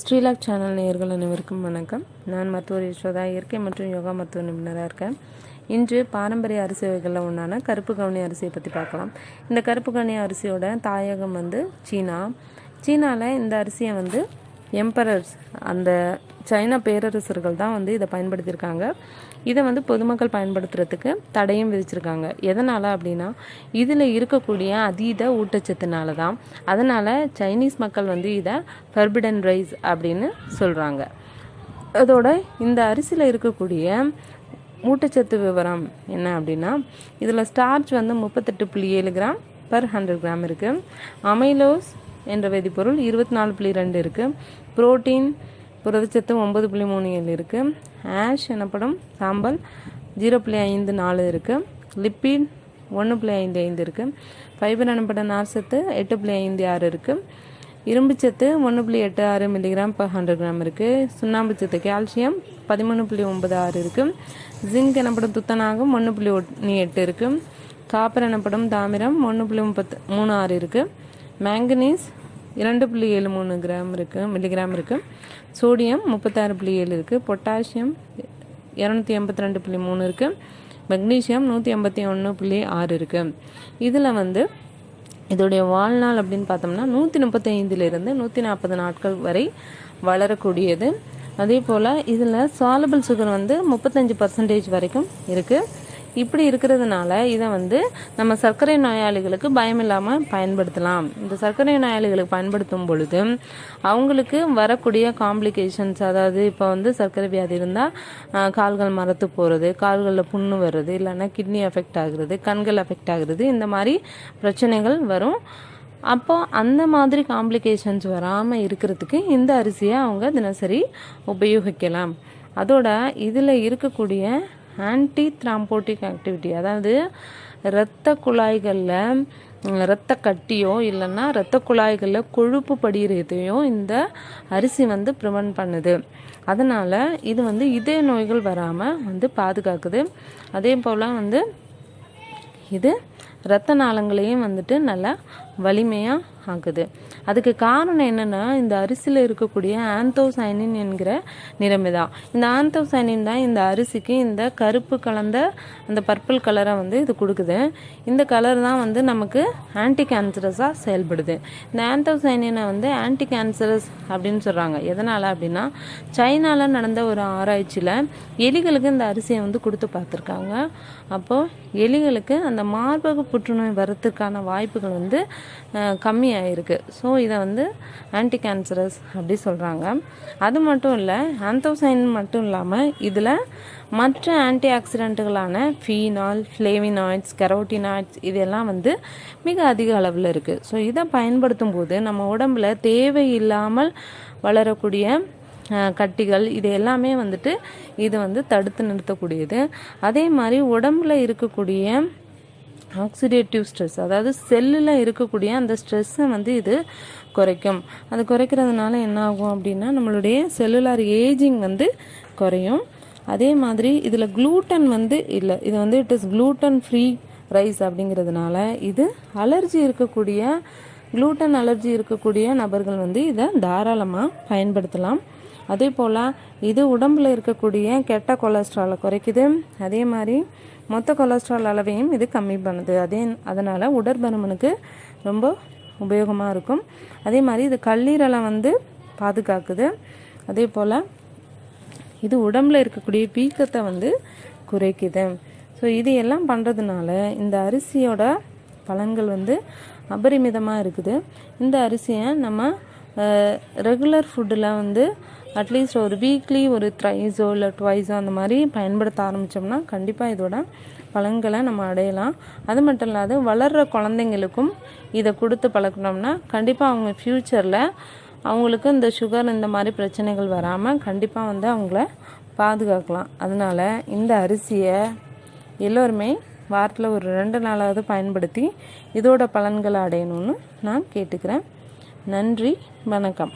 ஸ்ரீலாக் channel நேயர்கள் அனைவருக்கும் வணக்கம். நான் மருத்துவர் யசோதா இயற்கை மற்றும் யோகா மருத்துவ நிபுணராக இருக்கேன். இன்று பாரம்பரிய அரிசி வகைகளில் ஒன்றான கருப்பு கவனி அரிசியை பற்றி பார்க்கலாம். இந்த கருப்பு கவனி அரிசியோட தாயகம் வந்து சீனா. சீனாவில் இந்த அரிசியை வந்து எம்பரர்ஸ் அந்த சைனா பேரரசர்கள் தான் வந்து இதை பயன்படுத்தியிருக்காங்க. இதை வந்து பொதுமக்கள் பயன்படுத்துறதுக்கு தடையும் விதிச்சிருக்காங்க. எதனால் அப்படின்னா இதில் இருக்கக்கூடிய அதீத ஊட்டச்சத்துனால தான் அதனால் சைனீஸ் மக்கள் வந்து இதை ஃபர்பிடன் ரைஸ் அப்படின்னு சொல்கிறாங்க அதோட இந்த அரிசியில் இருக்கக்கூடிய ஊட்டச்சத்து விவரம் என்ன அப்படின்னா இதில் ஸ்டார்ச் வந்து முப்பத்தெட்டு புள்ளி ஏழு கிராம் பர் ஹண்ட்ரட் கிராம் இருக்குது அமைலோஸ் என்ற வேதிப்பொருள் இருபத்தி நாலு புள்ளி ரெண்டு இருக்குது புரோட்டீன் புரதச்சத்து ஒம்பது புள்ளி மூணு ஏழு இருக்குது ஆஷ் எனப்படும் சாம்பல் ஜீரோ புள்ளி ஐந்து நாலு இருக்குது லிப்பிட் ஒன்று புள்ளி ஐந்து ஐந்து இருக்குது ஃபைபர் எனப்படும் நார்ச்சத்து எட்டு புள்ளி ஐந்து ஆறு இருக்குது இரும்புச்சத்து ஒன்று புள்ளி எட்டு ஆறு மில்லிகிராம் பர் ஹண்ட்ரட் கிராம் இருக்குது சுண்ணாம்புச்சத்து கால்சியம் பதிமூணு புள்ளி ஒன்பது ஆறு இருக்குது ஜிங்க் எனப்படும் துத்தநாகம் ஒன்று புள்ளி ஒன்று எட்டு இருக்குது காப்பர் எனப்படும் தாமிரம் ஒன்று புள்ளி முப்பத்து மூணு ஆறு இருக்குது மேங்கனீஸ் இரண்டு புள்ளி ஏழு மூணு கிராம் இருக்குது மில்லிகிராம் இருக்குது சோடியம் முப்பத்தாறு புள்ளி ஏழு இருக்குது பொட்டாசியம் இரநூத்தி எண்பத்தி ரெண்டு புள்ளி மூணு இருக்குது மெக்னீசியம் நூற்றி எண்பத்தி ஒன்று புள்ளி ஆறு இருக்குது இதில் வந்து இதோடைய வாழ்நாள் அப்படின்னு பார்த்தோம்னா நூற்றி முப்பத்தைந்துலேருந்து நூற்றி நாற்பது நாட்கள் வரை வளரக்கூடியது. அதே போல் இதில் சாலபிள் சுகர் வந்து முப்பத்தஞ்சு பர்சன்டேஜ் வரைக்கும் இருக்குது இப்படி இருக்கிறதுனால இதை வந்து நம்ம சர்க்கரை நோயாளிகளுக்கு பயமில்லாமல் பயன்படுத்தலாம். இந்த சர்க்கரை நோயாளிகளுக்கு பயன்படுத்தும் பொழுது அவங்களுக்கு வரக்கூடிய காம்ப்ளிகேஷன்ஸ் அதாவது இப்போ வந்து சர்க்கரை வியாதி இருந்தால் கால்கள் மரத்து போகிறது கால்களில் புண்ணு வர்றது இல்லைன்னா கிட்னி அஃபெக்ட் ஆகுறது கண்கள் அஃபெக்ட் ஆகுறது இந்த மாதிரி பிரச்சனைகள் வரும். அப்போ அந்த மாதிரி காம்ப்ளிகேஷன்ஸ் வராமல் இருக்கிறதுக்கு இந்த அரிசியை அவங்க தினசரி உபயோகிக்கலாம். அதோட இதில் இருக்கக்கூடிய ஆன்டி த்ராம்போட்டிக் ஆக்டிவிட்டி அதாவது இரத்த குழாய்களில் இரத்த கட்டியோ இல்லைன்னா இரத்த குழாய்களில் கொழுப்பு படிகிறதையோ இந்த அரிசி வந்து ப்ரிவெண்ட் பண்ணுது. அதனால் இது வந்து இதய நோய்கள் வராமல் வந்து பாதுகாக்குது. அதே போல் வந்து இது இரத்த நாளங்களையும் வந்துட்டு நல்லா வலிமையாக ஆக்குது அதுக்கு காரணம் என்னென்னா இந்த அரிசியில் இருக்கக்கூடிய ஆந்தோசைனின் என்கிற நிறமை தான். இந்த ஆந்தோசைனின் தான் இந்த அரிசிக்கு இந்த கருப்பு கலந்த அந்த பர்பிள் கலரை வந்து இது கொடுக்குது. இந்த கலர் தான் வந்து நமக்கு ஆன்டி கேன்சரஸாக செயல்படுது. இந்த ஆந்தோசைனினை வந்து ஆன்டி கேன்சரஸ் அப்படின்னு சொல்கிறாங்க எதனால் அப்படின்னா சைனாவில் நடந்த ஒரு ஆராய்ச்சியில் எலிகளுக்கு இந்த அரிசியை வந்து கொடுத்து பார்த்துருக்காங்க. அப்போது எலிகளுக்கு அந்த மார்பக புற்றுநோய் வரத்துக்கான வாய்ப்புகள் வந்து கம்மியாயிருக்கு. ஸோ இதை வந்து ஆன்டி கேன்சரஸ் அப்படி சொல்கிறாங்க அது மட்டும் இல்லை ஆந்தோசைன் மட்டும் இல்லாமல் இதில் மற்ற ஆன்டி ஆக்சிடென்ட்டுகளான ஃபீனால் ஃப்ளேவினாய்ட்ஸ் கெரோட்டினாய்ட்ஸ் இதெல்லாம் வந்து மிக அதிக அளவில் இருக்குது ஸோ இதை பயன்படுத்தும் போது நம்ம உடம்புல தேவையில்லாமல் வளரக்கூடிய கட்டிகள் இது எல்லாமே வந்துட்டு இது வந்து தடுத்து நிறுத்தக்கூடியது. அதே மாதிரி உடம்புல இருக்கக்கூடிய ஆக்சிடேட்டிவ் ஸ்ட்ரெஸ் அதாவது செல்லில் இருக்கக்கூடிய அந்த ஸ்ட்ரெஸ்ஸை வந்து இது குறைக்கும். அது குறைக்கிறதுனால என்ன ஆகும் அப்படின்னா நம்மளுடைய செல்லுலார் ஏஜிங் வந்து குறையும். அதே மாதிரி இதில் க்ளூட்டன் வந்து இல்லை. இது வந்து it is gluten free rice அப்படிங்கிறதுனால இது அலர்ஜி இருக்கக்கூடிய க்ளூட்டன் அலர்ஜி இருக்கக்கூடிய நபர்கள் வந்து இதை தாராளமாக பயன்படுத்தலாம். அதே போல் இது உடம்பில் இருக்கக்கூடிய கெட்ட கொலஸ்ட்ராலை குறைக்குது. அதே மாதிரி மொத்த கொலஸ்ட்ரால் அளவையும் இது கம்மி பண்ணுது. அதே அதனால் உடற்பருமனுக்கு ரொம்ப உபயோகமாக இருக்கும். அதே மாதிரி இது கல்லீரலை வந்து பாதுகாக்குது. அதே போல் இது உடம்பில் இருக்கக்கூடிய பீக்கத்தை வந்து குறைக்குது. ஸோ இது எல்லாம் பண்ணுறதுனால இந்த அரிசியோட பலன்கள் வந்து அபரிமிதமாக இருக்குது. இந்த அரிசியை நம்ம ரெகுலர் ஃபுட்டில் வந்து அட்லீஸ்ட் ஒரு வீக்லி ஒரு த்ரைஸோ இல்லை ட்வைஸோ அந்த மாதிரி பயன்படுத்த ஆரம்பித்தோம்னா கண்டிப்பாக இதோட பலன்களை நம்ம அடையலாம். அது மட்டும் இல்லாது வளர்கிற குழந்தைங்களுக்கும் இதை கொடுத்து பழக்கினோம்னா கண்டிப்பாக அவங்க ஃப்யூச்சரில் அவங்களுக்கு இந்த சுகர் இந்த மாதிரி பிரச்சனைகள் வராமல் கண்டிப்பாக வந்து அவங்கள பாதுகாக்கலாம். அதனால் இந்த அரிசியை எல்லோருமே வாரத்தில் ஒரு ரெண்டு நாளாவது பயன்படுத்தி இதோட பலன்களை அடையணும்னு நான் கேட்டுக்கிறேன். நன்றி வணக்கம்.